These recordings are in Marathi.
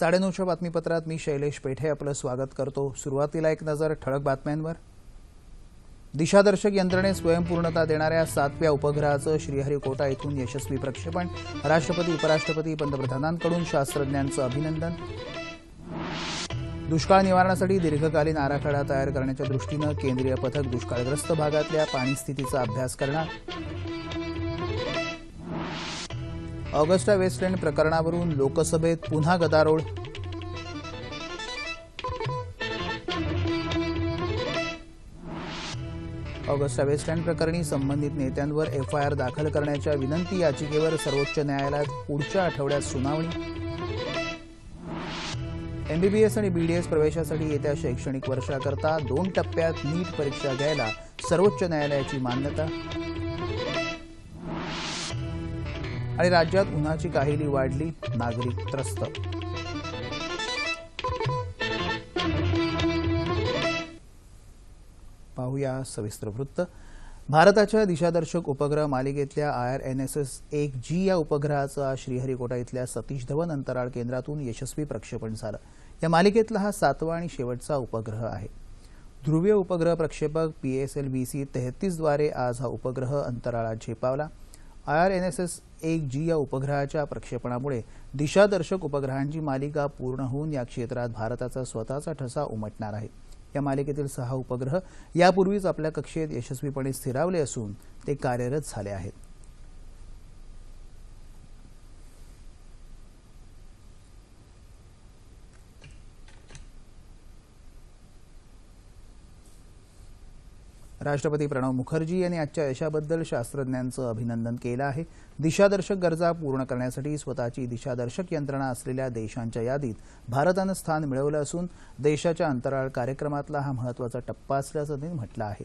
साडेनऊच्या बातमीपत्रात मी शैलेश पेठे आपलं स्वागत करतो. सुरुवातीला एक नजर ठळक बातम्यांवर. दिशादर्शक यंत्रणेत स्वयंपूर्णता देणाऱ्या सातव्या उपग्रहाचं श्रीहरिकोटा इथून यशस्वी प्रक्षेपण. राष्ट्रपती उपराष्ट्रपती पंतप्रधानांकडून शास्त्रज्ञांचं अभिनंदन. दुष्काळ निवारणासाठी दीर्घकालीन आराखडा तयार करण्याच्या दृष्टीनं केंद्रीय पथक दुष्काळग्रस्त भागातल्या पाणीस्थितीचा अभ्यास करणार. ऑगस्टा वेस्टलँड प्रकरणावरून लोकसभेत पुन्हा गदारोळ. ऑगस्टा वेस्टलँड प्रकरणी संबंधित नेत्यांवर एफआयआर दाखल करण्याच्या विनंती याचिकेवर सर्वोच्च न्यायालयात पुढच्या आठवड्यात सुनावणी. एमबीबीएस आणि बीडीएस प्रवेशासाठी येत्या शैक्षणिक वर्षाकरता दोन टप्प्यात नीट परीक्षा घ्यायला सर्वोच्च न्यायालयाची मान्यता. आणि राज्यात उन्हाची काहिली वाढली नागरिक त्रस्त. पाहूया सविस्तर वृत्त. भारताच्या दिशादर्शक उपग्रह मालिकेतल्या I R N S S एक जी या उपग्रहाचं आज श्रीहरिकोटा इथल्या सतीश धवन अंतराळ केंद्रातून यशस्वी प्रक्षेपण झालं. या मालिकेतला हा सातवा आणि शेवटचा उपग्रह आहे. ध्रुवीय उपग्रह प्रक्षेपक P S L V C तेहतीसद्वारे आज हा उपग्रह अंतराळात झेपावला. I R N S S एक जी या उपग्रहाच्या प्रक्षेपणामुळे दिशादर्शक उपग्रहांची मालिका पूर्ण होऊन या क्षेत्रात भारताचा स्वतःचा ठसा उमटणार आहे. या मालिकेतील सहा उपग्रह यापूर्वीच आपल्या कक्षेत यशस्वीपणे स्थिरावले असून ते कार्यरत झाले आहेत. राष्ट्रपती प्रणव मुखर्जी यांनी आजच्या यशाबद्दल शास्त्रज्ञांचं अभिनंदन केलं आहे. दिशादर्शक गरजा पूर्ण करण्यासाठी स्वतःची दिशादर्शक यंत्रणा असलेल्या देशांच्या यादीत भारतानं स्थान मिळवलं असून देशाच्या अंतराळ कार्यक्रमातला हा महत्त्वाचा टप्पा असल्याचं त्यांनी म्हटलं आहे.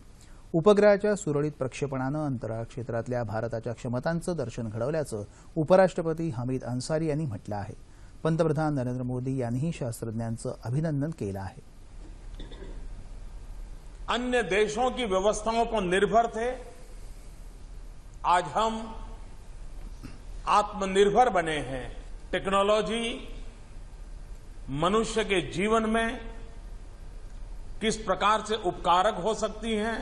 उपग्रहाच्या सुरळीत प्रक्षेपणानं अंतराळ क्षेत्रातल्या भारताच्या क्षमतांचं दर्शन घडवल्याचं उपराष्ट्रपती हमीद अन्सारी यांनी म्हटलं आहे. पंतप्रधान नरेंद्र मोदी यांनीही शास्त्रज्ञांचं अभिनंदन केलं आहे. अन्य देशों की व्यवस्थाओं पर निर्भर थे, आज हम आत्मनिर्भर बने हैं। टेक्नोलॉजी मनुष्य के जीवन में किस प्रकार से उपकारक हो सकती है,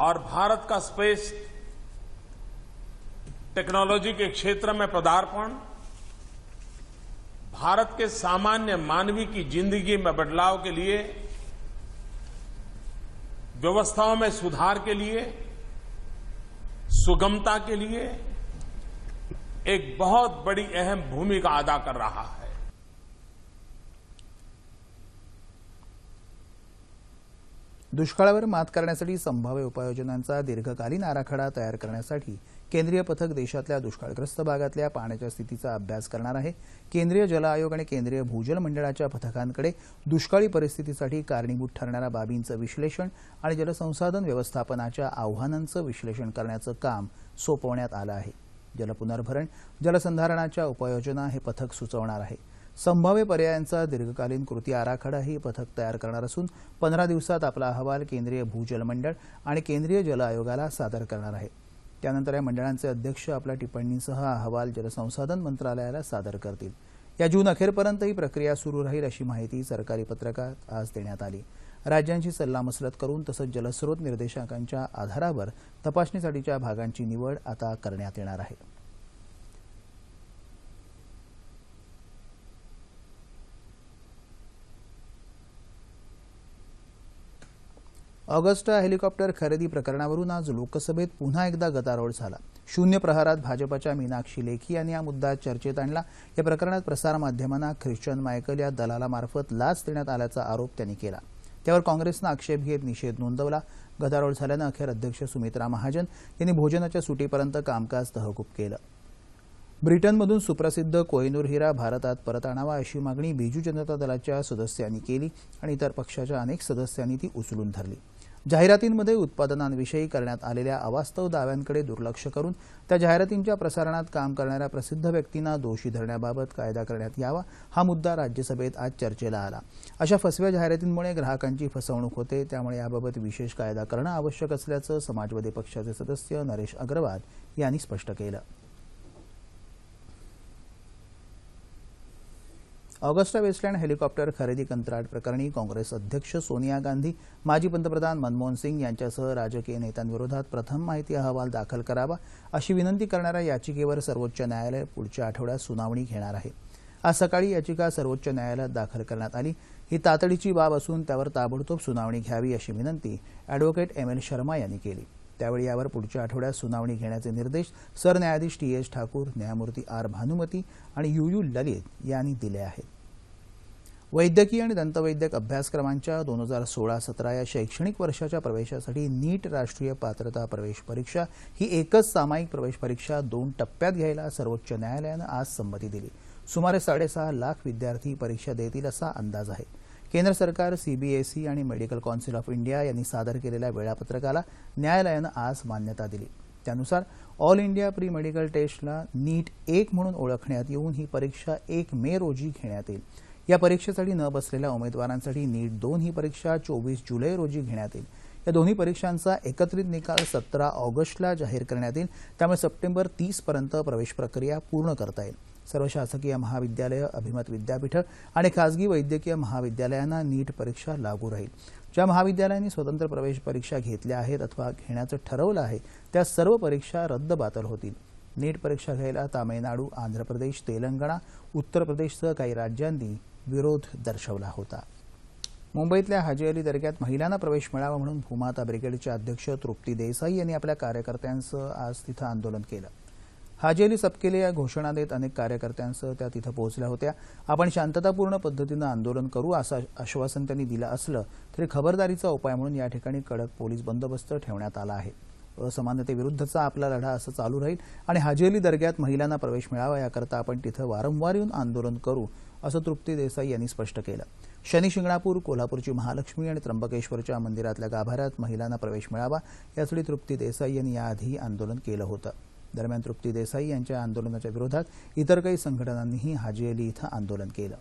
और भारत का स्पेस टेक्नोलॉजी के क्षेत्र में पदार्पण, भारत के सामान्य मानवी की ज़िंदगी में बदलाव के लिए व्यवस्थाओं में सुधार के लिए सुगमता के लिए एक बहुत बड़ी अहम भूमिका अदा कर रहा है। दुष्काळावर मात करण्यासाठी संभाव्य उपाययोजनांचा दीर्घकालीन आराखडा तयार करण्यासाठी केंद्रीय पथक देशातल्या दुष्काळग्रस्त भागातल्या पाण्याच्या स्थितीचा अभ्यास करणार आहे. केंद्रीय जल आयोग आणि केंद्रीय भूजल मंडळाच्या पथकांकडे दुष्काळी परिस्थितीसाठी कारणीभूत ठरणाऱ्या बाबींचं विश्लेषण आणि जलसंसाधन व्यवस्थापनाच्या आव्हानांचं विश्लेषण करण्याचं काम सोपवण्यात आलं आहे. जलपुनर्भरण जलसंधारणाच्या उपाययोजना हे पथक सुचवणार आहे. संभाव्य पर्यायांचा दीर्घकालीन कृती आराखडाही पथक तयार करणार असून पंधरा दिवसात आपला अहवाल केंद्रीय भूजल मंडळ आणि केंद्रीय जल आयोगाला सादर करणार आहे. त्यानंतर या मंडळांचे अध्यक्ष आपल्या टिप्पणीसह अहवाल जलसंसाधन मंत्रालयाला सादर करतील. या जून अखेरपर्यंत ही प्रक्रिया सुरू राहील अशी माहिती सरकारी पत्रकात आज देण्यात आली. राज्यांची सल्लामसलत करून तसंच जलस्रोत निर्देशांकांच्या आधारावर तपासणीसाठीच्या भागांची निवड आता करण्यात येणार आहे. ऑगस्टा हेलिकॉप्टर खरेदी प्रकरणावरून आज लोकसभेत पुन्हा एकदा गदारोळ झाला. शून्य प्रहारात भाजपच्या मीनाक्षी लेखी यांनी हा मुद्दा चर्चेत आणला. या प्रकरणात प्रसारमाध्यमांना ख्रिश्चन मायकल या दलालामार्फत लाच देण्यात आल्याचा आरोप त्यांनी केला. त्यावर काँग्रेसनं आक्षेप घेत निषेध नोंदवला. गदारोळ झाल्यानं अखेर अध्यक्ष सुमित्रा महाजन यांनी भोजनाच्या सुटीपर्यंत कामकाज तहकूब केलं. ब्रिटनमधून सुप्रसिद्ध कोहिनूर हिरा भारतात परत आणावा अशी मागणी बीजू जनता दलाच्या सदस्यांनी केली आणि इतर पक्षाच्या अनेक सदस्यांनी ती उचलून धरली. जाहिरातींमध्ये उत्पादनांविषयी करण्यात आलेल्या अवास्तव दाव्यांकडे दुर्लक्ष करून त्या जाहिरातींच्या प्रसारणात काम करणाऱ्या प्रसिद्ध व्यक्तींना दोषी धरण्याबाबत कायदा करण्यात यावा हा मुद्दा राज्यसभेत आज चर्चेला आला. अशा फसव्या जाहिरातींमुळे ग्राहकांची फसवणूक होते त्यामुळे याबाबत विशेष कायदा करणं आवश्यक असल्याचं समाजवादी पक्षाचे सदस्य नरेश अग्रवाल यांनी स्पष्ट केलं. ऑगस्टा वेस्टलँड हेलिकॉप्टर खरेदी कंत्राट प्रकरणी काँग्रेस अध्यक्ष सोनिया गांधी माजी पंतप्रधान मनमोहन सिंग यांच्यासह राजकीय नेत्यांविरोधात प्रथम माहिती अहवाल दाखल करावा अशी विनंती करणाऱ्या याचिकेवर सर्वोच्च न्यायालय पुढच्या आठवड्यात सुनावणी घेणार आहे. आज सकाळी याचिका सर्वोच्च न्यायालयात दाखल करण्यात आली. ही तातडीची बाब असून त्यावर ताबडतोब सुनावणी घ्यावी अशी विनंती अॅडव्होकेट एम एल शर्मा यांनी केली. त्यावेळी यावर पुढच्या आठवड्यात सुनावणी घेण्याचे निर्देश सरन्यायाधीश टी एस ठाकूर न्यायमूर्ती आर भानुमती आणि यू यू ललित यांनी दिले आहेत. वैद्यकीय आणि दंतवैद्यक अभ्यासक्रमांच्या दोन हजार सोळा सतरा या शैक्षणिक वर्षाच्या प्रवेशासाठी नीट राष्ट्रीय पात्रता प्रवेश परीक्षा ही एकच सामायिक प्रवेश परीक्षा दोन टप्प्यात घ्यायला सर्वोच्च न्यायालयानं आज संमती दिली. सुमारे साडेसहा लाख विद्यार्थी परीक्षा देतील असा अंदाज आहे. केंद्र सरकार सीबीएसई आणि मेडिकल कौन्सिल ऑफ इंडिया यांनी सादर केलेल्या वेळापत्रकाला न्यायालयानं आज मान्यता दिली. त्यानुसार ऑल इंडिया प्री मेडिकल टेस्टला नीट एक म्हणून ओळखण्यात येऊन ही परीक्षा एक मे रोजी घेण्यात येईल. या परीक्षेसाठी न बसलेल्या उमेदवारांसाठी नीट दोन ही परीक्षा चोवीस जुलै रोजी घेण्यात येईल. या दोन्ही परीक्षांचा एकत्रित निकाल सतरा ऑगस्टला जाहीर करण्यात येईल. त्यामुळे सप्टेंबर तीस पर्यंत प्रवेश प्रक्रिया पूर्ण करता येईल. सर्व शासकीय महाविद्यालयं अभिमत विद्यापीठं आणि खासगी वैद्यकीय महाविद्यालयांना नीट परीक्षा लागू राहील. ज्या महाविद्यालयांनी स्वतंत्र प्रवेश परीक्षा घेतल्या आहेत अथवा घेण्याचं ठरवलं आहे त्या सर्व परीक्षा रद्दबातल होतील. नीट परीक्षा घ्यायला तामिळनाडू आंध्र प्रदेश तेलंगणा उत्तर प्रदेशसह काही राज्यांनी विरोध दर्शवला होता. मुंबईतल्या हाजी अली दर्ग्यात महिलांना प्रवेश मिळावा म्हणून भूमाता ब्रिगेडचे अध्यक्ष तृप्ती देसाई यांनी आपल्या कार्यकर्त्यांसह आज तिथं आंदोलन केलं. हाजी अली सबकेले या घोषणा देत अनेक कार्यकर्त्यांसह त्या तिथं पोहोचल्या होत्या. आपण शांततापूर्ण पद्धतीनं आंदोलन करू असं आश्वासन त्यांनी दिलं असलं तरी खबरदारीचा उपाय म्हणून या ठिकाणी कडक पोलीस बंदोबस्त ठेवण्यात आला आहे. असमानतेविरुद्धचा आपला लढा असं चालू राहील आणि हाजी अली दर्ग्यात महिलांना प्रवेश मिळावा याकरता आपण तिथं वारंवार येऊन आंदोलन करू असं तृप्ती देसाई यांनी स्पष्ट केलं. शनी शिंगणापूर कोल्हापूरची महालक्ष्मी आणि त्र्यंबकेश्वरच्या मंदिरातल्या गाभाऱ्यात महिलांना प्रवेश मिळावा यासाठी तृप्ती देसाई यांनी याआधी आंदोलन केलं होतं. दरम्यान तृप्ती देसाई यांच्या आंदोलनाच्या विरोधात इतर काही संघटनांनीही हाजी अली इथं आंदोलन केलं.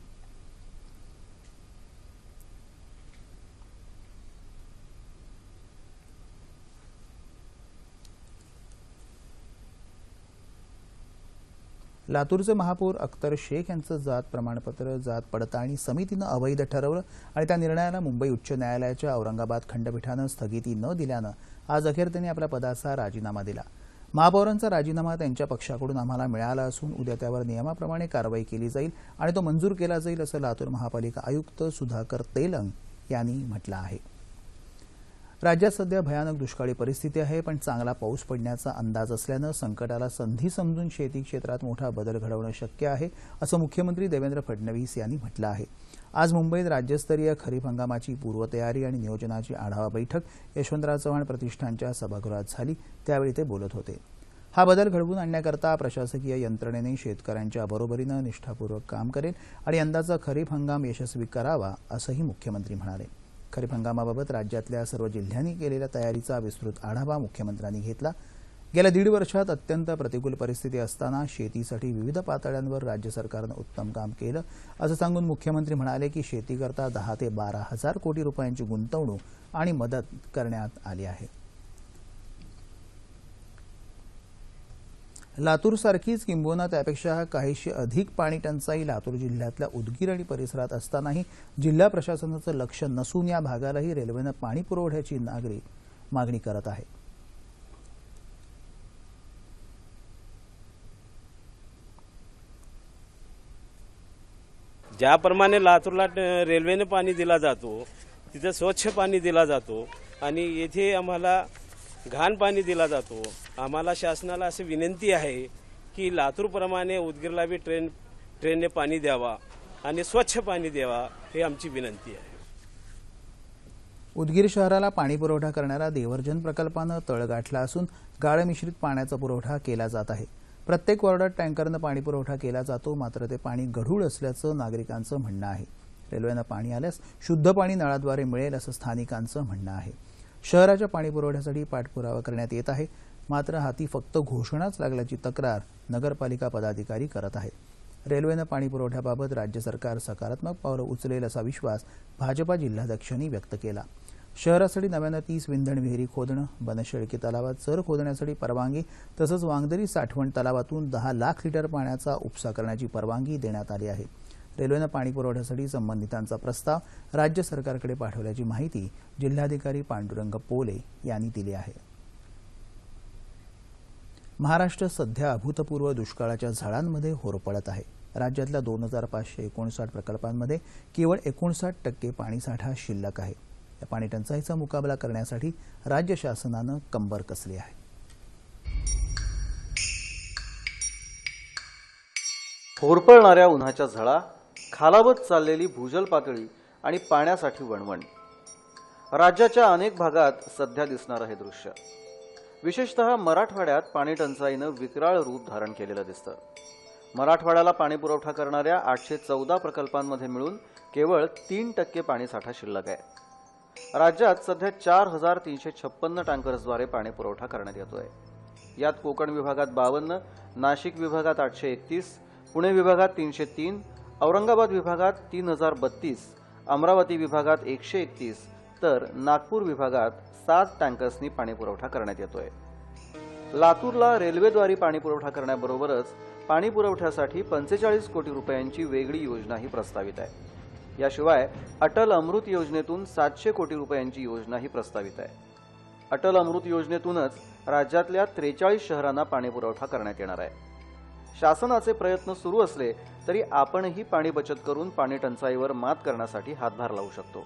लातूरचे महापौर अख्तर शेख यांचं जात प्रमाणपत्र जात पडताळणी समितीनं अवैध ठरवलं आणि त्या निर्णयाला मुंबई उच्च न्यायालयाच्या औरंगाबाद खंडपीठानं स्थगिती न दिल्यानं आज अखेर त्यांनी आपल्या पदाचा राजीनामा दिला. महापौरांचा राजीनामा त्यांच्या पक्षाकडून आम्हाला मिळाला असून उद्या त्यावर नियमाप्रमाणे कारवाई केली जाईल आणि तो मंजूर केला जाईल असं लातूर महापालिका आयुक्त सुधाकर तेलंग यांनी म्हटलं आहे. राज्यात सध्या भयानक दुष्काळी परिस्थिती आहे पण चांगला पाऊस पडण्याचा अंदाज असल्यानं संकटाला संधी समजून शेती क्षेत्रात मोठा बदल घडवणं शक्य आहे असं मुख्यमंत्री देवेंद्र फडणवीस यांनी म्हटलं आहे. आज मुंबईत राज्यस्तरीय खरीप हंगामाची पूर्वतयारी आणि नियोजनाची आढावा बैठक यशवंतराव चव्हाण प्रतिष्ठानच्या सभागृहात झाली त्यावेळी ते बोलत होते. हा बदल घडवून आणण्याकरता प्रशासकीय यंत्रणेने शेतकऱ्यांच्या बरोबरीनं निष्ठापूर्वक काम करेल आणि यंदाचा खरीप हंगाम यशस्वी करावा असंही मुख्यमंत्री म्हणाले. खरीप हंगामाबाबत राज्यातल्या सर्व जिल्ह्यांनी केलेल्या तयारीचा विस्तृत आढावा मुख्यमंत्र्यांनी घेतला. गेल्या दीड वर्षात अत्यंत प्रतिकूल परिस्थिती असताना शेतीसाठी विविध पातळ्यांवर राज्य सरकारनं उत्तम काम केलं. असं सांगून मुख्यमंत्री म्हणाले की शेतीकरता दहा ते बारा हजार कोटी रुपयांची गुंतवणूक आणि मदत करण्यात आली आहे. लातूर सारखीच किंबहुना त्यापेक्षा काहीशी अधिक पाणी टंचाई लातूर जिल्ह्यातल्या उदगीर आणि परिसरात असतानाही जिल्हा प्रशासनाचं लक्ष नसून या भागालाही रेल्वेनं पाणी पुरवठ्याची नागरी मागणी करत आहे. ज्याप्रमाणे लातूरला ट- रेल्वेने पाणी दिला जातो तिथं स्वच्छ पाणी दिला जातो आणि येथे आम्हाला घाण पाणी दिला जातो. आम्हाला शासनाला अशी विनंती आहे की लातूरप्रमाणे उदगीरला बी ट्रेन ट्रेनने पाणी द्यावा आणि स्वच्छ पाणी द्यावा हे आमची विनंती आहे. उदगीर शहराला पाणी पुरवठा करणाऱ्या देवर्जन प्रकल्पानं तळ गाठला असून गाळमिश्रित पाण्याचा पुरवठा केला जात आहे. प्रत्येक वॉर्डात टँकरनं पाणी पुरवठा केला जातो मात्र ते पाणी गढूळ असल्याचं नागरिकांचं म्हणणं आहे. रेल्वेनं पाणी आल्यास शुद्ध पाणी नळाद्वारे मिळेल असं स्थानिकांचं म्हणणं आहे. शहराच्या पाणीपुरवठ्यासाठी पाठपुरावा करण्यात येत आहे. मात्र हाती फक्त घोषणाच लागल्याची तक्रार नगरपालिका पदाधिकारी करत आहेत रेल्वेनं पाणीपुरवठ्याबाबत राज्य सरकार सकारात्मक पावलं उचलेल असा विश्वास भाजपा जिल्हाध्यक्षांनी व्यक्त केला. शहरासाठी नव्यानं तीस विंधण विहिरी खोदणं बनशेळकी तलावात चर खोदण्यासाठी परवानगी तसंच वांगदरी साठवण तलावातून दहा लाख लिटर पाण्याचा उपसा करण्याची परवानगी देण्यात आली आहे. रेल्वेनं पाणी पुरवठ्यासाठी संबंधितांचा प्रस्ताव राज्य सरकारकडे पाठवल्याची माहिती जिल्हाधिकारी पांडुरंग पोले यांनी दिली आहे. महाराष्ट्र सध्या अभूतपूर्व दुष्काळाच्या झाडांमध्ये होरपळत आहे. राज्यातल्या दोन हजार पाचशे एकोणसाठ प्रकल्पांमध्ये केवळ एकोणसाठ टक्के पाणीसाठा शिल्लक आहे. या पाणी टंचाईचा मुकाबला करण्यासाठी राज्य शासनानं कंबर कसली आहे. होरपळणाऱ्या उन्हाच्या झळा खालावत चाललेली भूजल पातळी आणि पाण्यासाठी वणवण. राज्याच्या अनेक भागात सध्या दिसणारं हे दृश्य. विशेषतः मराठवाड्यात पाणी टंचाईनं विकराळ रूप धारण केलेलं दिसतं. मराठवाड्याला पाणीपुरवठा करणाऱ्या आठशे चौदा प्रकल्पांमध्ये मिळून केवळ तीन टक्के पाणीसाठा शिल्लक आहे. राज्यात सध्या चार हजार तीनशे छप्पन्न टँकर्सद्वारे पाणीपुरवठा करण्यात येतोय. यात कोकण विभागात बावन्न नाशिक विभागात आठशे एकतीस पुणे विभागात तीनशे तीन औरंगाबाद विभागात तीन हजार बत्तीस अमरावती विभागात एकशे एकतीस तर नागपूर विभागात सात टँकर्सनी पाणीपुरवठा करण्यात येतोय. लातूरला रेल्वेद्वारे पाणीपुरवठा करण्याबरोबरच पाणी पुरवठ्यासाठी पंचेचाळीस कोटी रुपयांची वेगळी योजनाही प्रस्तावित आहे. याशिवाय अटल अमृत योजनेतून सातशे कोटी रुपयांची योजनाही प्रस्तावित आहे. अटल अमृत योजनेतूनच राज्यातल्या त्रेचाळीस शहरांना पाणीपुरवठा करण्यात येणार आहे. शासनाचे प्रयत्न सुरू असले तरी आपणही पाणी बचत करून पाणी टंचाईवर मात करण्यासाठी हातभार लावू शकतो.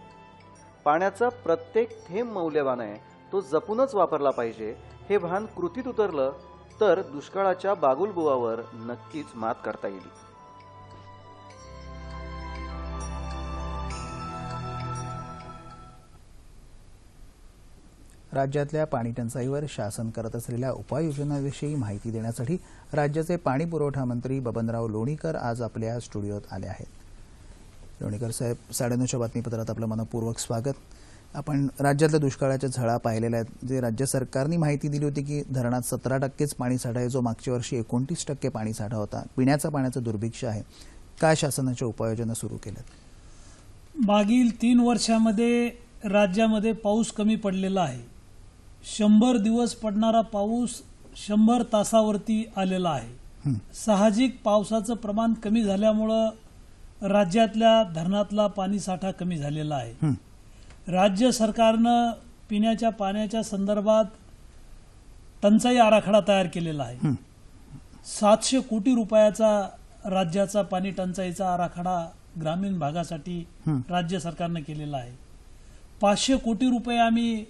पाण्याचा प्रत्येक थेंब मौल्यवान आहे तो जपूनच वापरला पाहिजे हे भान कृतीत उतरलं तर दुष्काळाच्या बागुलबुवावर नक्कीच मात करता येईल. राज्यातल्या पाणीटंचाईवर शासन करत असलेल्या उपाययोजनांविषयी माहिती देण्यासाठी राज्याचे पाणी पुरवठा मंत्री बबनराव लोणीकर आज आपल्या स्टुडिओत आले आहेत. लोणीकर साहेब साडेनऊच्या बातमीपत्रात आपलं मनपूर्वक स्वागत. आपण राज्यातल्या दुष्काळाच्या झळा पाहिलेल्या आहेत. जे राज्य सरकारने माहिती दिली होती की धरणात सतरा टक्केच पाणीसाठा आहे जो मागच्या वर्षी एकोणतीस टक्के पाणीसाठा होता. पिण्याचा पाण्याचं दुर्भिक्ष आहे. काय शासनाच्या उपाययोजना सुरू केल्यात? मागील तीन वर्षामध्ये राज्यामध्ये पाऊस कमी पडलेला आहे. शंभर दिवस पडणारा पाऊस शंभर तासावरती आलेला आहे. साहजिक पावसाचं प्रमाण कमी झाल्यामुळं राज्यातल्या धरणातला पाणीसाठा कमी झालेला आहे. राज्य सरकारनं पिण्याच्या पाण्याच्या संदर्भात टंचाई आराखडा तयार केलेला आहे. सातशे कोटी रुपयाचा राज्याचा पाणी टंचाईचा आराखडा ग्रामीण भागासाठी राज्य सरकारनं केलेला आहे. पाचशे कोटी रुपये आम्ही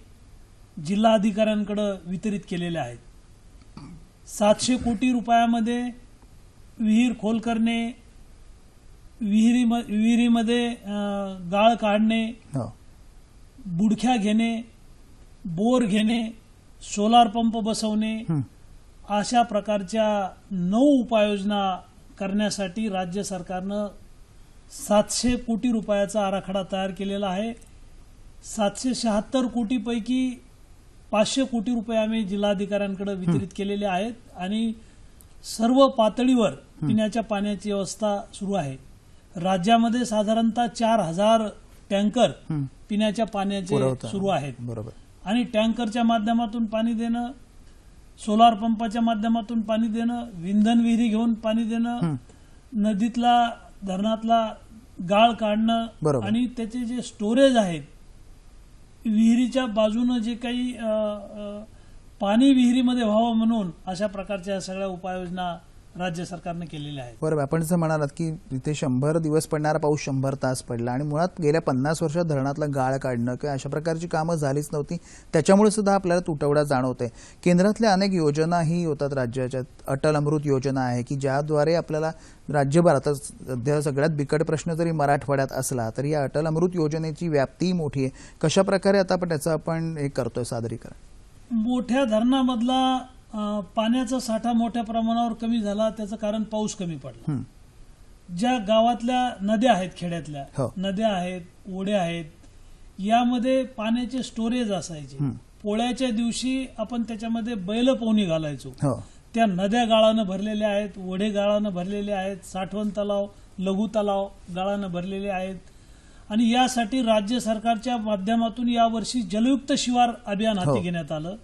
जिल्हा अधिकाऱ्यांकडे वितरित केलेले आहेत. सातशे कोटी रुपयामध्ये विहीर खोल करणे विहिरी विहिरीमध्ये गाळ काढणे हो. बुडख्या घेणे बोर घेणे सोलार पंप बसवणे अशा प्रकारच्या नऊ उपाययोजना करण्यासाठी राज्य सरकारनं सातशे कोटी रुपयाचा आराखडा तयार केलेला आहे. सातशे शहात्तर कोटीपैकी पाचशे कोटी रुपये आम्ही जिल्हाधिकाऱ्यांकडे वितरित केलेले आहेत आणि सर्व पातळीवर पिण्याच्या पाण्याची व्यवस्था सुरू आहे. राज्यामध्ये साधारणतः चार हजार टँकर पिण्याच्या पाण्याचे. सुरू आहेत. बरोबर. आणि टँकरच्या माध्यमातून पाणी देणं सोलार पंपाच्या माध्यमातून पाणी देणं विंधन विहिरी घेऊन पाणी देणं नदीतला धरणातला गाळ काढणं. आणि त्याचे जे स्टोरेज आहेत विहिरीच्या बाजूनं जे काही पाणी विहिरीमध्ये व्हावं म्हणून अशा प्रकारच्या सगळ्या उपाययोजना राज्य सरकारनं केलेल्या आहेत. बरोबर आपण जसं म्हणालात की तिथे शंभर दिवस पडणारा पाऊस शंभर तास पडला आणि मुळात गेल्या पन्नास वर्षात धरणातला गाळ काढणं किंवा अशा प्रकारची कामं झालीच नव्हती त्याच्यामुळे सुद्धा आपल्याला तुटवडा जाणवते केंद्रातल्या अनेक योजनाही होतात राज्याच्या अटल अमृत योजना आहे की ज्याद्वारे आपल्याला राज्यभर आता सध्या सगळ्यात बिकट प्रश्न जरी मराठवाड्यात असला तरी या अटल अमृत योजनेची व्याप्ती मोठी आहे. कशा प्रकारे आता आपण त्याचं आपण हे करतोय सादरीकरण? मोठ्या धरणामधला पाण्याचा साठा मोठ्या प्रमाणावर कमी झाला त्याचं कारण पाऊस कमी पडला. ज्या गावातल्या नद्या आहेत खेड्यातल्या हो. नद्या आहेत ओढ्या आहेत यामध्ये पाण्याचे स्टोरेज असायचे. पोळ्याच्या दिवशी आपण त्याच्यामध्ये बैल पोहणी घालायचो. हो. त्या नद्या गाळानं भरलेल्या आहेत ओढे गाळानं भरलेले आहेत साठवण तलाव लघु तलाव गाळानं भरलेले आहेत. आणि यासाठी राज्य सरकारच्या माध्यमातून यावर्षी जलयुक्त शिवार अभियान हाती हो. घेण्यात आलं.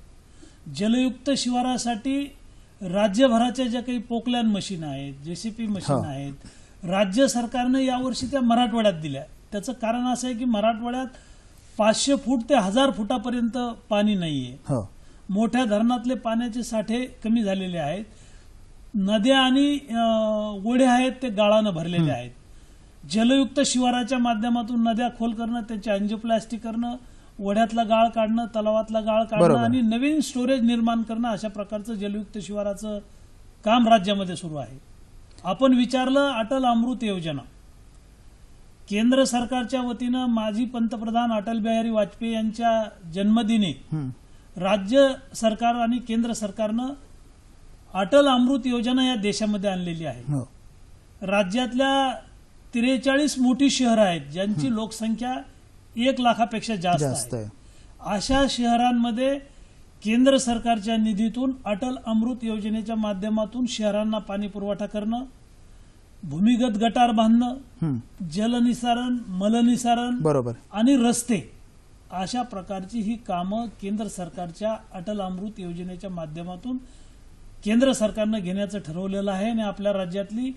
जलयुक्त शिवारासाठी राज्यभराच्या ज्या काही पोकलॅन मशीन आहेत जेसीपी मशीन. आहेत राज्य सरकारनं यावर्षी त्या मराठवाड्यात दिल्या. त्याचं कारण असं आहे की मराठवाड्यात पाचशे फूट ते हजार फुटापर्यंत पाणी नाहीये. मोठ्या धरणातले पाण्याचे साठे कमी झालेले आहेत. नद्या आणि ओढे आहेत ते गाळानं भरलेले आहेत. जलयुक्त शिवाराच्या माध्यमातून नद्या खोल करणं त्याचे अंजप्लास्टिक करणं ओढ्यातला गाळ काढणं तलावातला गाळ काढणं. आणि नवीन स्टोरेज निर्माण करणं अशा प्रकारचं जलयुक्त शिवाराचं काम राज्यामध्ये सुरू आहे. आपण विचारलं अटल अमृत योजना. केंद्र सरकारच्या वतीनं माजी पंतप्रधान अटल बिहारी वाजपेयी यांच्या जन्मदिनी. राज्य सरकार आणि केंद्र सरकारनं अटल अमृत योजना या देशामध्ये आणलेली आहे. हो. राज्यातल्या त्रेचाळीस मोठी शहरं आहेत ज्यांची लोकसंख्या एक लाखापेक्षा जास्त जास्त आहे अशा शहरांमध्ये केंद्र सरकारच्या निधीतून अटल अमृत योजनेच्या माध्यमातून शहरांना पाणी पुरवठा करणं भूमिगत गटार बांधणं. जलनिसारण मलनिसारण बरोबर आणि रस्ते अशा प्रकारची ही कामं केंद्र सरकारच्या अटल अमृत योजनेच्या माध्यमातून केंद्र सरकारनं घेण्याचं ठरवलेलं आहे आणि आपल्या राज्यातली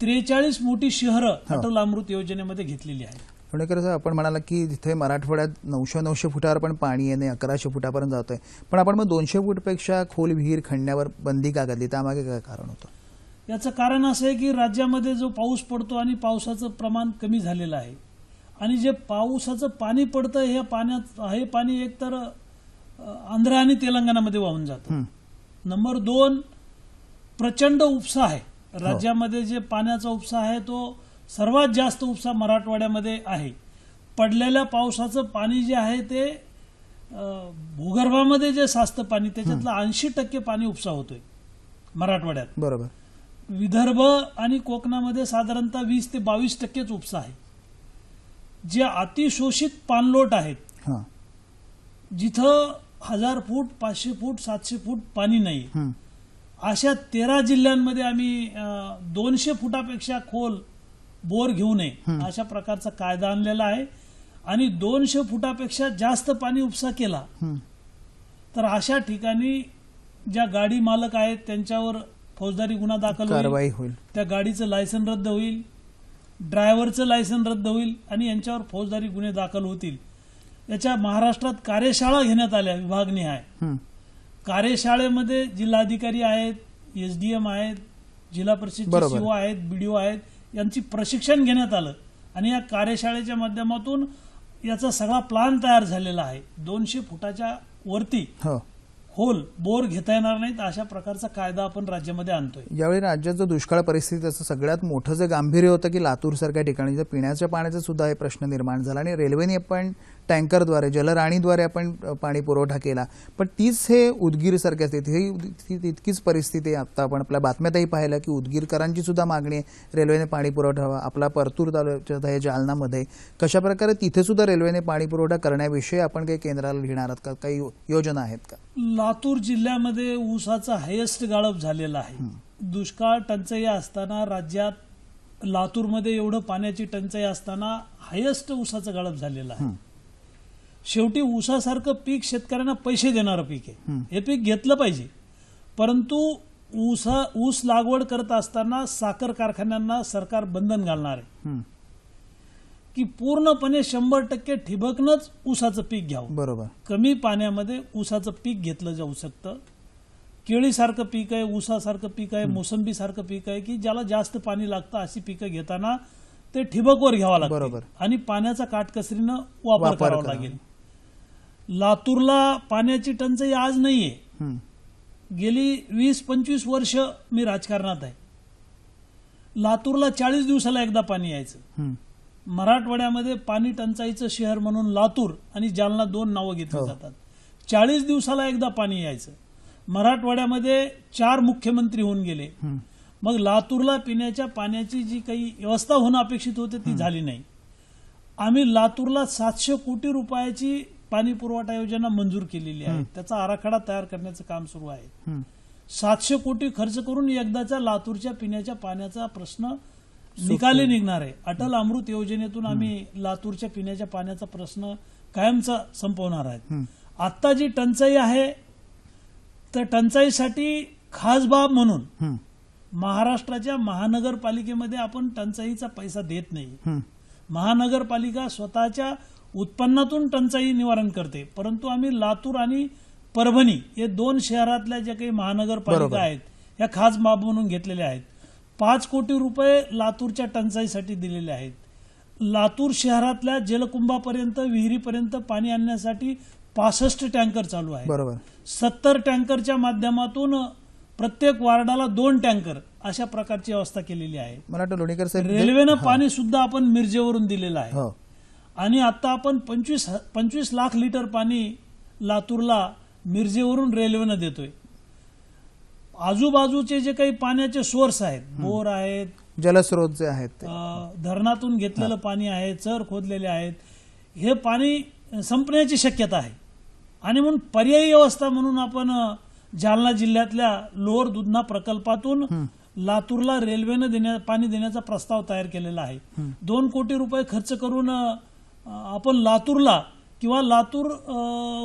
त्रेचाळीस मोठी शहरं हो. अटल अमृत योजनेमध्ये घेतलेली आहेत लोणीकर साहेब आपण म्हणाला की तिथे मराठवाड्यात नऊशे नऊशे फुटावर पण पाणी येणे अकराशे फुटापर्यंत जात आहे पण आपण मग दोनशे फूटपेक्षा खोल विहीर खणण्यावर बंदी का घातली? त्यामागे काय कारण होतं? याचं कारण असं आहे की राज्यामध्ये जो पाऊस पडतो आणि पावसाचं प्रमाण कमी झालेलं आहे. आणि जे पावसाचं पाणी पडतं हे पाण्यात हे पाणी एकतर आंध्र आणि तेलंगणामध्ये वाहून जातं. हं. नंबर दोन प्रचंड उपसा आहे. राज्यामध्ये जे पाण्याचा उपसा आहे तो सर्वात जास्त उपसा मराठवाड्यामध्ये आहे. पडलेल्या पावसाचं पाणी जे आहे ते भूगर्भामध्ये जे साचतं पाणी त्याच्यातलं ऐंशी टक्के पाणी उपसा होतोय मराठवाड्यात. बरोबर. विदर्भ आणि कोकणामध्ये साधारणतः वीस ते बावीस टक्केच उपसा आहे. जे अतिशोषित पाणलोट आहेत हां. जिथं हजार फूट पाचशे फूट सातशे फूट पाणी नाही. अशा तेरा जिल्ह्यांमध्ये आम्ही दोनशे फुटापेक्षा खोल बोर घेऊ नये. अशा प्रकारचा कायदा आणलेला आहे. आणि दोनशे फुटापेक्षा जास्त पाणी उपसा केला. तर अशा ठिकाणी ज्या गाडी मालक आहेत त्यांच्यावर फौजदारी गुन्हा दाखल होईल. कारवाई होईल. त्या गाडीचं लायसन रद्द होईल. ड्रायव्हरचं लायसन रद्द होईल आणि यांच्यावर फौजदारी गुन्हे दाखल होतील. याच्या महाराष्ट्रात कार्यशाळा घेण्यात आल्या विभागनिहाय हं. कार्यशाळेमध्ये जिल्हाधिकारी आहेत एसडीएम आहेत जिल्हा बरोबर. सीओ आहेत बीडीओ आहेत. यांची प्रशिक्षण घेण्यात आलं. आणि या कार्यशाळेच्या माध्यमातून याचा सगळा प्लान तयार झालेला आहे. दोनशे फुटाच्या वरती हो. खोल बोर घेता येणार नाहीत अशा प्रकारचा कायदा आपण राज्यामध्ये आणतोय. यावेळी राज्याचं दुष्काळ परिस्थितीचं सगळ्यात मोठं जे गांभीर्य होतं की लातूरसारख्या ठिकाणी जिथं पिण्याच्या पाण्याचा सुद्धा हे प्रश्न निर्माण झाला. आणि रेल्वेने आपण टँकरद्वारे जलराणीद्वारे आपण पाणी पुरवठा केला. पण तीच हे उदगीरसारख्या स्थिती ही ती- तितकीच परिस्थिती आहे. आता आपण आपल्या बातम्यातही पाहिलं की उदगीरकरांची सुद्धा मागणी आहे. रेल्वेने पाणी पुरवठा आपला परतूर तालुक्यात आहे जालनामध्ये कशा प्रकारे तिथे सुद्धा रेल्वेने पाणी पुरवठा करण्याविषयी आपण काही केंद्राला लिहिणार आहात का? काही योजना आहेत का? लातूर जिल्ह्यामध्ये ऊसाचा हायेस्ट गाळप झालेला आहे. दुष्काळ टंचाई असताना राज्यात लातूरमध्ये एवढं पाण्याची टंचाई असताना हायेस्ट ऊसाचं गाळप झालेलं आहे. शेवटी ऊसासारखं पीक शेतकऱ्यांना पैसे देणारं पीक आहे. हे पीक घेतलं पाहिजे. परंतु ऊसा ऊस लागवड करत असताना साखर कारखान्यांना सरकार बंधन घालणार आहे. की पूर्णपणे शंभर टक्के ठिबकनंच ऊसाचं पीक घ्यावं. बरोबर. कमी पाण्यामध्ये ऊसाचं पीक घेतलं जाऊ शकतं. केळीसारखं पीक आहे ऊसासारखं पीक आहे मोसंबीसारखं पीक आहे की ज्याला जास्त पाणी लागतं अशी पिकं घेताना ते ठिबकवर घ्यावं लागतं बरोबर. आणि पाण्याचा काटकसरीनं वापर करावा. लागेल. लातूरला पाण्याची टंचाई आज नाहीये हं. गेली वीस पंचवीस वर्ष मी राजकारणात आहे लातूरला चाळीस दिवसाला एकदा पाणी यायचं. मराठवाड्यामध्ये पाणी टंचाईचं शहर म्हणून लातूर आणि जालना दोन नावं घेतली हो. जातात चाळीस दिवसाला एकदा पाणी यायचं मराठवाड्यामध्ये चार मुख्यमंत्री होऊन गेले. मग लातूरला पिण्याच्या पाण्याची जी काही व्यवस्था होणं अपेक्षित होते ती झाली नाही आम्ही लातूरला सातशे कोटी रुपयाची पाणी पुरवठा योजना मंजूर केलेली आहे त्याचा आराखडा तयार करण्याचं काम सुरू आहे. सातशे कोटी खर्च करून एकदाच्या लातूरच्या पिण्याच्या पाण्याचा प्रश्न निकाली निघणार आहे अटल अमृत योजनेतून आम्ही लातूरच्या पिण्याच्या पाण्याचा प्रश्न कायमचा संपवणार आहेत हं. आता जी टंचाई आहे त्या टंचाईसाठी खास बाब म्हणून. महाराष्ट्राच्या महानगरपालिकेमध्ये आपण टंचाईचा पैसा देत नाही. महानगरपालिका स्वतःच्या उत्पन्नातून टंचाई निवारण करते. परंतु आम्ही लातूर आणि परभणी हे दोन शहरातल्या ज्या काही महानगरपालिका. आहेत या खास बाब म्हणून घेतलेल्या आहेत. पाच कोटी रुपये लातूरच्या टंचाईसाठी दिलेले आहेत. लातूर शहरातल्या जलकुंभापर्यंत विहिरीपर्यंत पाणी आणण्यासाठी पासष्ट टँकर चालू आहे बरोबर. सत्तर टँकरच्या माध्यमातून प्रत्येक वार्डाला दोन टँकर अशा प्रकारची व्यवस्था केलेली आहे. लोणीकर साहेब रेल्वेनं पाणी सुद्धा आपण मिरजेवरून दिलेलं आहे. हो. आणि आता आपण पंचवीस पंचवीस लाख लिटर पाणी लातूरला मिरजेवरून रेल्वेनं देतोय. आजूबाजूचे जे काही पाण्याचे सोर्स आहेत बोर आहेत जलस्रोत जे आहेत धरणातून घेतलेलं पाणी आहे चर खोदलेले आहेत हे पाणी संपण्याची शक्यता आहे. आणि म्हणून पर्यायी व्यवस्था म्हणून आपण जालना जिल्ह्यातल्या लोअर दुधना प्रकल्पातून लातूरला रेल्वेनं देण्या पाणी देण्याचा प्रस्ताव तयार केलेला आहे. दोन कोटी रुपये खर्च करून आपण लातूरला किंवा लातूर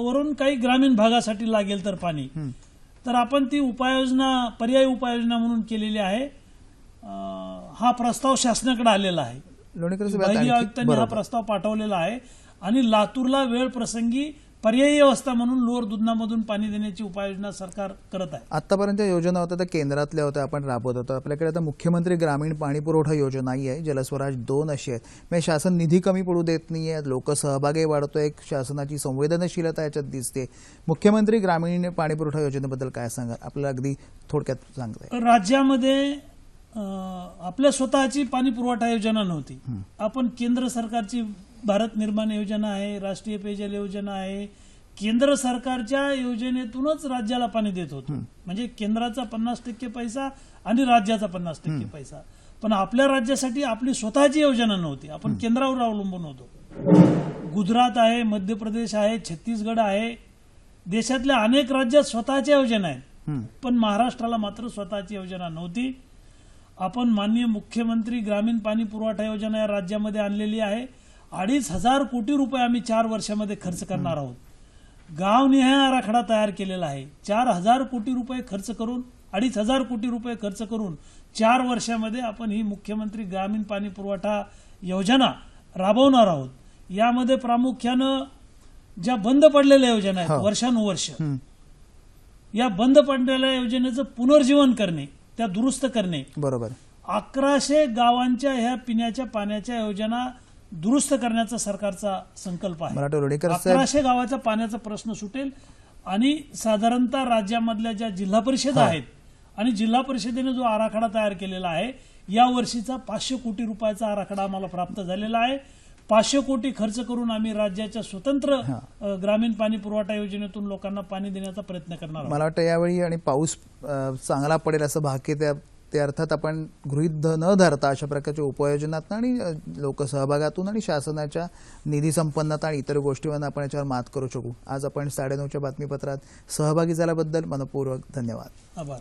वरून काही ग्रामीण भागासाठी लागेल तर पाणी. तर आपण ती उपाययोजना पर्यायी उपाययोजना म्हणून केलेली आहे. हा प्रस्ताव शासनाकडे आलेला आहे. आयुक्तांनी हा. प्रस्ताव पाठवलेला आहे. आणि लातूरला वेळ प्रसंगी पर्यायी व्यवस्था म्हणून लोअर दुधनामधून पाणी देण्याची उपाययोजना सरकार करत आहे. आतापर्यंत योजना होत्या त्या केंद्रातल्या होत्या आपण राबवत होतो. आपल्याकडे आता मुख्यमंत्री ग्रामीण पाणी पुरवठा योजनाही आहे जलस्वराज दोन अशी आहेत. म्हणजे शासन निधी कमी पडू देत नाहीये लोकसहभागही वाढतोय शासनाची संवेदनशीलता याच्यात दिसते. मुख्यमंत्री ग्रामीण पाणी पुरवठा योजनेबद्दल काय सांगा आपल्याला अगदी थोडक्यात सांगताय राज्यामध्ये आपल्या स्वतःची पाणी पुरवठा योजना नव्हती. आपण केंद्र सरकारची भारत निर्माण योजना आहे राष्ट्रीय पेयजल योजना आहे. केंद्र सरकारच्या योजनेतूनच राज्याला पाणी देत होतो. म्हणजे केंद्राचा पन्नास टक्के पैसा आणि राज्याचा पन्नास टक्के पैसा. पण आपल्या राज्यासाठी आपली स्वतःची योजना नव्हती. आपण केंद्रावर अवलंबून होतो. गुजरात आहे मध्य प्रदेश आहे छत्तीसगड आहे. देशातल्या अनेक राज्यात स्वतःच्या योजना आहेत. पण महाराष्ट्राला मात्र स्वतःची योजना नव्हती. आपण माननीय मुख्यमंत्री ग्रामीण पाणी पुरवठा योजना या राज्यामध्ये आणलेली आहे. अडीच हजार कोटी रुपये आम्ही चार वर्षामध्ये खर्च करणार आहोत. गावनिहाय आराखडा तयार केलेला आहे. चार हजार कोटी रुपये खर्च करून अडीच हजार कोटी रुपये खर्च करून चार वर्षामध्ये आपण ही मुख्यमंत्री ग्रामीण पाणी पुरवठा योजना राबवणार आहोत. यामध्ये प्रामुख्यानं ज्या बंद पडलेल्या योजना आहेत हो. वर्षानुवर्ष या बंद पडलेल्या योजनेचं पुनर्जीवन करणे त्या दुरुस्त करणे. बरोबर. अकराशे गावांच्या ह्या पिण्याच्या पाण्याच्या योजना दुरुस्त करण्याचा सरकारचा संकल्प आहे. अकराशे गावाचा पाण्याचा प्रश्न सुटेल आणि साधारणतः राज्यामधल्या ज्या जिल्हा परिषद आहेत आणि जिल्हा परिषदेने जो आराखडा तयार केलेला आहे या वर्षीचा पाचशे कोटी रुपयाचा आराखडा आम्हाला प्राप्त झालेला आहे. पाचशे कोटी खर्च करून आम्ही राज्याच्या स्वतंत्र ग्रामीण पाणी पुरवठा योजनेतून लोकांना पाणी देण्याचा प्रयत्न करणार मला वाटतं यावेळी आणि पाऊस चांगला पडेल असं भाग्य त्या ते अर्थात आपण गृहीत न धरता अशा प्रकारच्या उपाययोजनातून आणि लोकसहभागातून आणि शासनाच्या निधी संपन्नता आणि इतर गोष्टींवर आपण याच्यावर मात करू शकू. आज आपण साडेनऊच्या बातमीपत्रात सहभागी झाल्याबद्दल मनपूर्वक धन्यवाद. आभार.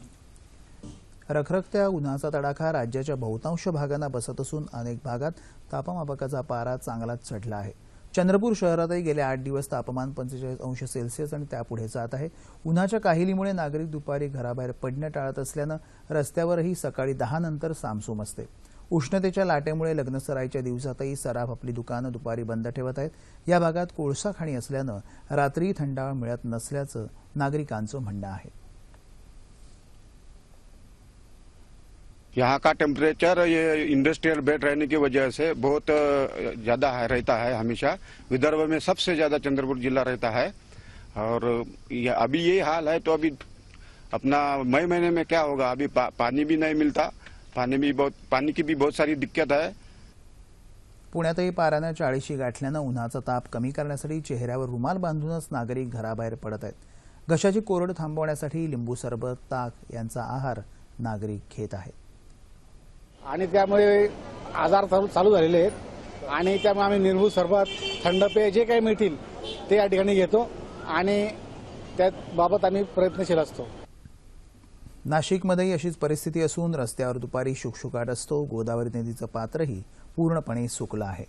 रखरखत्या उन्हाचा तडाखा राज्याच्या बहुतांश भागांना बसत असून अनेक भागात तापमापकाचा पारा चांगलाच चढला आहे. चंद्रपूर शहरातही गेले आठ दिवस तापमान पंचेचाळीस अंश सेल्सिअस आणि त्यापुढे जात आहे. उन्हाच्या काहिलीमुळे नागरिक दुपारी घराबाहेर पडणं टाळत असल्यानं रस्त्यावरही सकाळी दहा नंतर सामसूम असते. उष्णतेच्या लाटेमुळे लग्नसराईच्या दिवसातही सराफ आपली दुकानं दुपारी बंद ठेवत आहेत. या भागात कोळसा खाणी असल्यानं रात्री थंडावा मिळत नसल्याचं नागरिकांचं म्हणणं आहे. यहाँ का टेम्परेचर ये इंडस्ट्रियल बेल्ट रहने की वजह से बहुत ज़्यादा है रहता है हमेशा। विदर्भ में सबसे ज़्यादा चंद्रपुर जिला रहता है। और ये अभी यही हाल है तो अभी अपना मई महीने में क्या होगा? अभी पा, पानी भी नहीं मिलता। पानी भी बहुत पानी की भी बहुत सारी दिक्कत है। पुण्यातही पारानं चाळीशी गाठल्यानं उन्हाचा ताप कमी करण्यासाठी चेहऱ्यावर रुमाल बांधूनच नागरिक घराबाहेर पडत आहेत. घशाची कोरड थांबवण्यासाठी लिंबू सरबत ताक आहार नागरिक घेत आहेत. आणि त्यामुळे आजार चालू चालू झालेले आहेत. आणि त्यामुळे आम्ही निर्भू सरबत थंड पेय जे काही मिळतील ते या ठिकाणी घेतो. आणि त्याबाबत आम्ही प्रयत्नशील असतो. नाशिकमध्येही अशीच परिस्थिती असून रस्त्यावर दुपारी शुकशुकाट असतो. गोदावरी नदीचं पात्रही पूर्णपणे सुकलं आहे.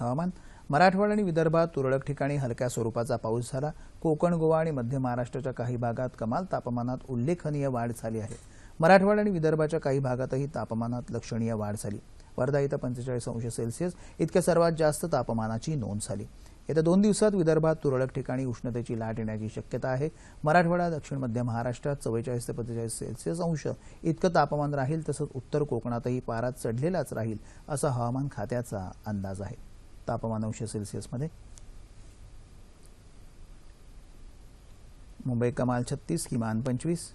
हवामान? मराठवाडा आणि विदर्भात तुरळक ठिकाणी हलक्या स्वरूपाचा पाऊस झाला. कोकण गोवा आणि मध्य महाराष्ट्राच्या काही भागात कमाल तापमानात उल्लेखनीय वाढ झाली आहे. मराठवाडा आणि विदर्भाच्या काही भागातही तापमानात लक्षणीय वाढ झाली. वर्धा इथं पंचेचाळीस अंश सेल्सिअस इतक्या सर्वात जास्त तापमानाची नोंद झाली. येत्या दोन दिवसात विदर्भात तुरळक ठिकाणी उष्णतेची लाट येण्याची शक्यता आहे. मराठवाडा दक्षिण मध्य महाराष्ट्रात चव्वेचाळीस ते पंचेचाळीस सेल्सिअस अंश इतकं तापमान राहील तसंच उत्तर कोकणातही पारा चढलेलाच राहील असा हवामान खात्याचा अंदाज आहे. तापमान अंश सेल्सिअसमध्ये मुंबई कमाल छत्तीस किमान पंचवीस.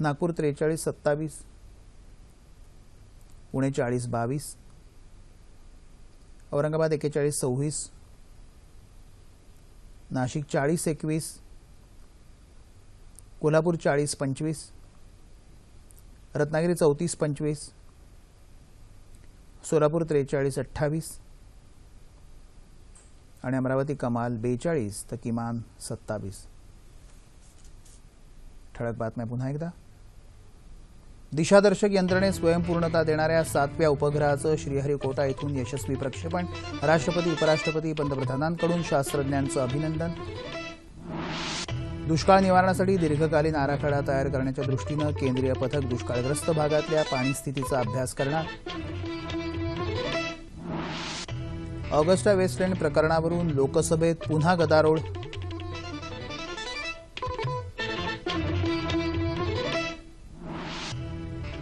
नागपूर त्रेचाळीस सत्तावीस. पुणे चाळीस बावीस. औरंगाबाद एकेचाळीस सव्वीस. नाशिक चाळीस एकवीस. कोल्हापूर चाळीस पंचवीस. रत्नागिरी चौतीस पंचवीस. सोलापूर त्रेचाळीस अठ्ठावीस. आणि अमरावती कमाल बेचाळीस तर किमान सत्तावीस. ठळक बातम्या पुन्हा एकदा. दिशादर्शक यंत्रणे स्वयंपूर्णता देणाऱ्या सातव्या उपग्रहाचं श्रीहरिकोटा इथून यशस्वी प्रक्षेपण. राष्ट्रपती उपराष्ट्रपती पंतप्रधानांकडून शास्त्रज्ञांचं अभिनंदन. दुष्काळ निवारणासाठी दीर्घकालीन आराखडा तयार करण्याच्या दृष्टीनं केंद्रीय पथक दुष्काळग्रस्त भागातल्या पाणीस्थितीचा अभ्यास करणार. ऑगस्टा वेस्टलँड प्रकरणावरून लोकसभेत पुन्हा गदारोळ.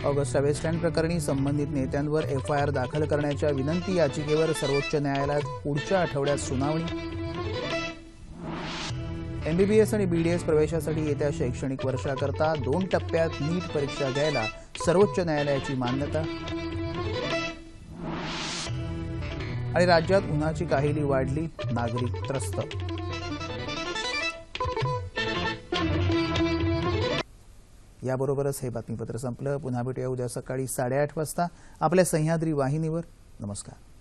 ऑगस्टा वेस्टलँड प्रकरणी संबंधित नेत्यांवर एफआयआर दाखल करण्याच्या विनंती याचिकेवर सर्वोच्च न्यायालयात पुढच्या आठवड्यात सुनावणी. एमबीबीएस आणि बीडीएस प्रवेशासाठी येत्या शैक्षणिक वर्षाकरता दोन टप्प्यात नीट परीक्षा घ्यायला सर्वोच्च न्यायालयाची मान्यता. आणि राज्यात उन्हाची काहिली वाढली नागरिक त्रस्त. याबरोबरच हे बातमीपत्र संपलं. पुन्हा भेटूया उद्या सकाळी साडेआठ वाजता. आपल्या सह्याद्री वाहिनीवर. नमस्कार.